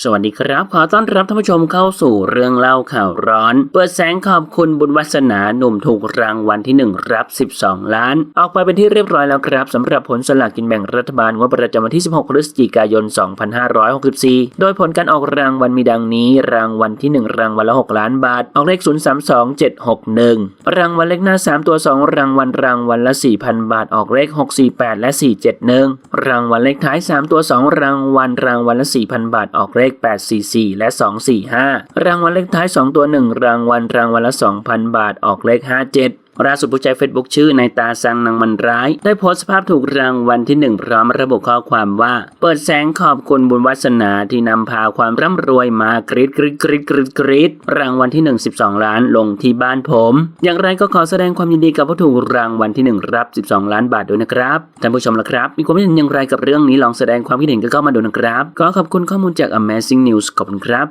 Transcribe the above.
สวัสดีครับ ขอต้อนรับท่านผู้ชมเข้าสู่เรื่องเล่าข่าวร้อน เปิดแสงขอบคุณบุญวัสนาหนุ่มถูกรางวัลที่ 1 รับ 12 ล้าน ออกไปเป็นที่เรียบร้อยแล้วครับสำหรับผลสลากกินแบ่งรัฐบาลงวดประจำวันที่ 16 พฤศจิกายน 2564 โดยผลการออกรางวัลมีดังนี้ รางวัลที่ 1 รางวัลละ 6 ล้านบาท ออกเลข 032761 รางวัลเลขหน้า 3 ตัว 2 รางวัลรางวัลละ 4,000 บาท ออกเลข 648 และ 471 รางวัลเลขท้าย 3 ตัว 2 รางวัลรางวัลละ 4,000 บาทออกเลเลข 844 และ 245 รางวัลเลขท้าย 2 ตัว 1 รางวัลรางวัลละ 2,000 บาทออกเลข 57 ล่าสุดผู้ใช้เฟซบุ๊กชื่อในตาซังนางมันร้าย ได้โพสต์สภาพถูกรางวัลที่หนึ่งพร้อมระบุข้อความว่า เปิดแสงขอบคุณบุญวัสนาที่นำพาความร่ำรวยมากรีดกรีดกรีดกรีดกรีดรางวัลที่หนึ่ง12 ล้านลงที่บ้านผม อย่างไรก็ขอแสดงความยินดีกับผู้ถูกรางวัลที่หนึ่งรับ 12 ล้านบาทด้วยนะครับท่านผู้ชมละครับ มีความคิดเห็นอย่างไรกับเรื่องนี้ลองแสดงความคิดเห็นก็เข้ามาดูนะครับ ก็ขอบคุณข้อมูลจาก Amazing News ขอบคุณครับ